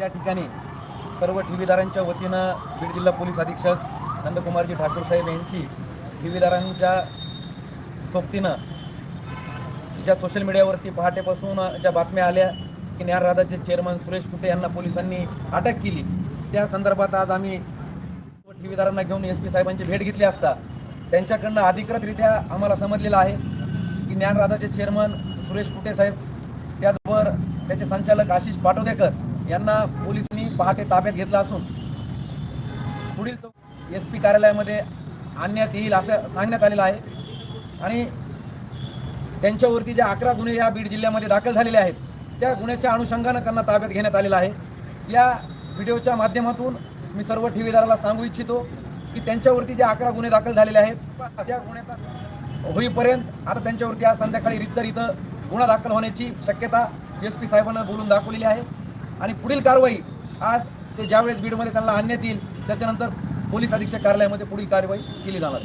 या ठिकाणी सर्व ठेवीदारांच्या वतीनं बीड जिल्हा पोलीस अधीक्षक नंदकुमारजी ठाकूर साहेब यांची ठेवीदारांच्या सोबतीनं ज्या सोशल मीडियावरती पहाटेपासून ज्या बातम्या आल्या की न्यायराधाचे चेअरमन सुरेश कुटे यांना पोलिसांनी अटक केली त्या संदर्भात आज आम्ही ठेवीदारांना घेऊन एस पी साहेबांची भेट घेतली असता त्यांच्याकडनं अधिकृतरित्या आम्हाला समजलेलं आहे की ज्ञानराधाचे चेअरमन सुरेश कुटे साहेब त्याचबरोबर त्याचे संचालक आशिष पाटोदेकर यांना पोलिसांनी पहाटे ताब्यात घेतलं असून पुढील एस पी कार्यालयामध्ये आणण्यात येईल असं सांगण्यात आलेलं आहे. आणि त्यांच्यावरती जे अकरा गुन्हे या बीड जिल्ह्यामध्ये दाखल झालेले आहेत त्या गुन्ह्याच्या अनुषंगानं त्यांना ताब्यात घेण्यात आलेलं आहे. या व्हिडिओच्या माध्यमातून मी सर्व ठेवीदाराला सांगू इच्छितो की त्यांच्यावरती जे अकरा गुन्हे दाखल झालेले आहेत त्या गुन्ह्याचा होईपर्यंत आता त्यांच्यावरती आज संध्याकाळी रितसर इथं गुन्हा दाखल होण्याची शक्यता एस पी साहेबांना बोलून दाखवलेली आहे. आणि पुढील कारवाई आज ते ज्यावेळेस बीडमध्ये त्यांना आणण्यात येईल त्याच्यानंतर पोलीस अधीक्षक कार्यालयामध्ये पुढील कारवाई केली जाणार